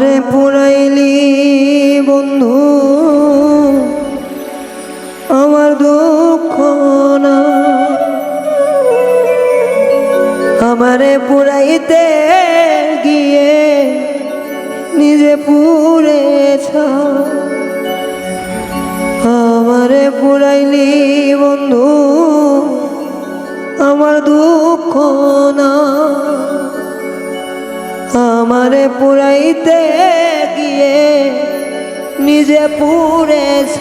আমারে পুরাইলি বন্ধু। আমার দুঃখ না। আমারে পুরাইতে গিয়ে নিজে পুড়েছ। আমারে পুরাইলি বন্ধু, আমার দুঃখ না। আমারে পুরাইতে গিয়ে নিজে পুড়েছ।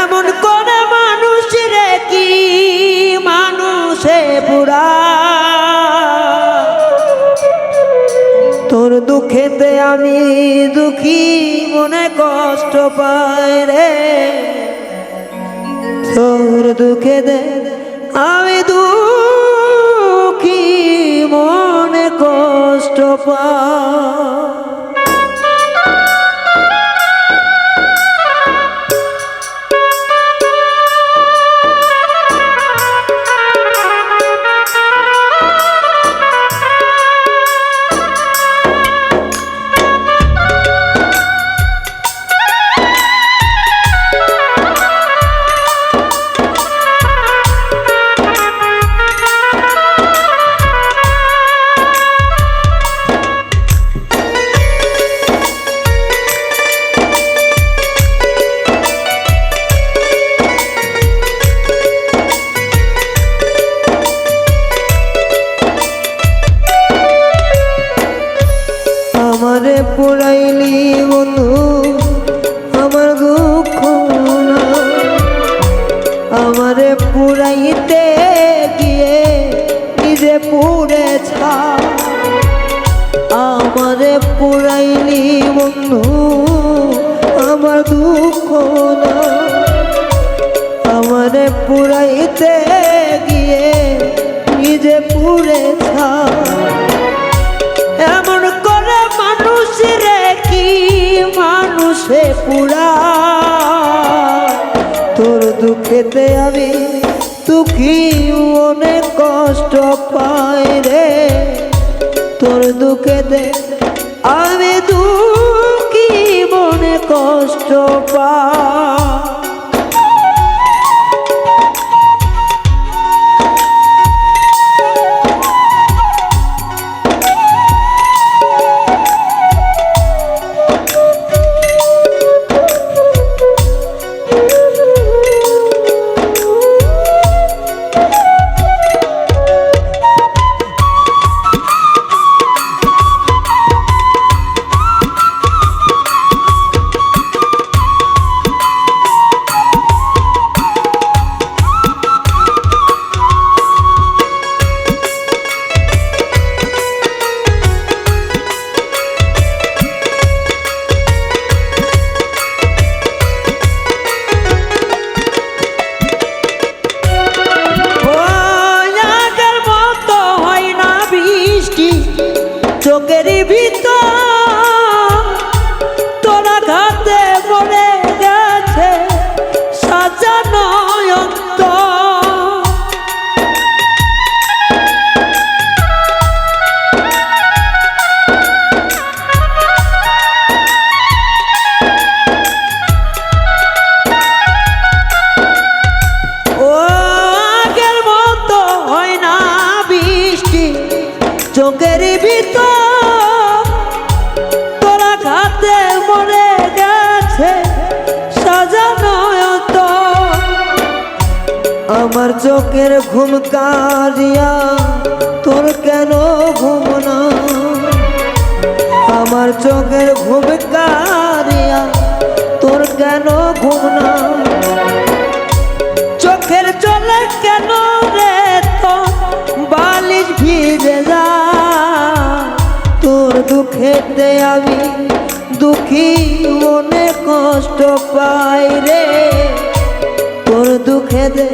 এমন কোন মানুষ রে কি মানুষে পুরা। তোর দুঃখেতে আমি দুঃখী, মনে কষ্ট পাই রে। তোর দুঃখেতে আমি দুঃখী। মনে কষ্ট পাই পুরাইলি বন্ধু, আমার দুঃখ আমারে পুরাইতে গিয়ে নিজে পুড়ে ছা। আমারে পুরাইলি বন্ধু, আমার দুঃখ না। আমারে পুরাইতে মানুষে পুরা। তোর দুঃখেতে আমি দুঃখী, অনেক কষ্ট পাই রে। তোর দুঃখেতে আমি দুঃখী, মনে কষ্ট পাই। চোখের ঘুম কারিয়া তোর কেন ঘুম না? আমার চোখের ঘুম কারিয়া তোর কেন ঘুম না? চোখের জলে কেন রে তো বালিশ ভিজে যা তোর দুঃখেতে আমি দুঃখী, মনে কষ্ট পাই রে। তোর দুঃখেতে আমি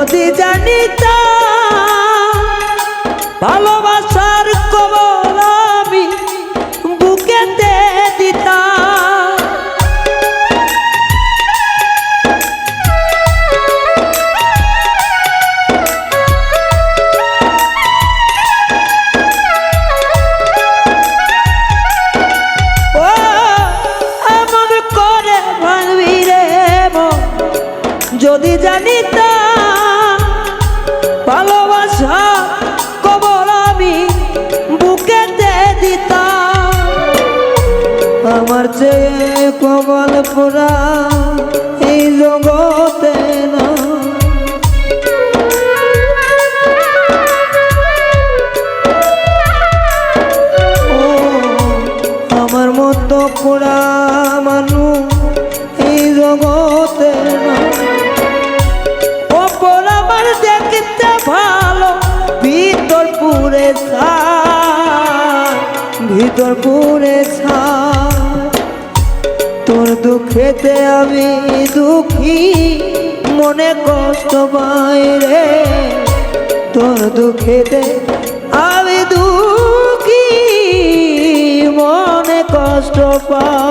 যদি জানিতাম ভালোবাসার আমার চেয়ে কবল পোড়া এই জগতে না আমার মতো পোড়া মানুষ এই জগতে না আমার দেখতে ভালো ভিতর পুরে ছাই, ভিতর পুরে ছাই। তোর দুঃখেতে আমি দুঃখী। মনে কষ্ট পাই রে। তোর দুঃখেতে আমি দুঃখী। মনে কষ্ট পাই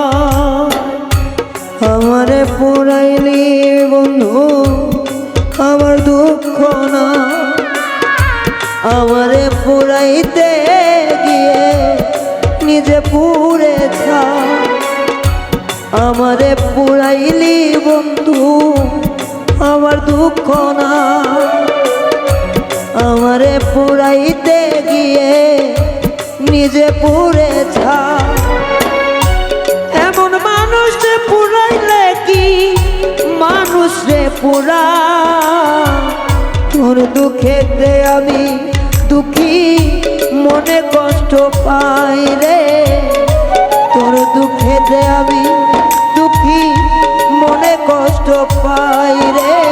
আমারে পুরাইলি বন্ধু, আমার দুঃখ না। আমারে পুরাইতে গিয়ে নিজে পুরে আমারে পুরাইলি বন্ধু, আমার দুঃখ না। আমারে পুরাইতে গিয়ে নিজে পুরে ছা এমন মানুষ রে পুরাইলে কি মানুষ রে পুরা? তোর দুঃখেতে আমি দুঃখী, মনে কষ্ট পাই রে। তোর দুঃখেতে আমি কষ্ট পাই রে।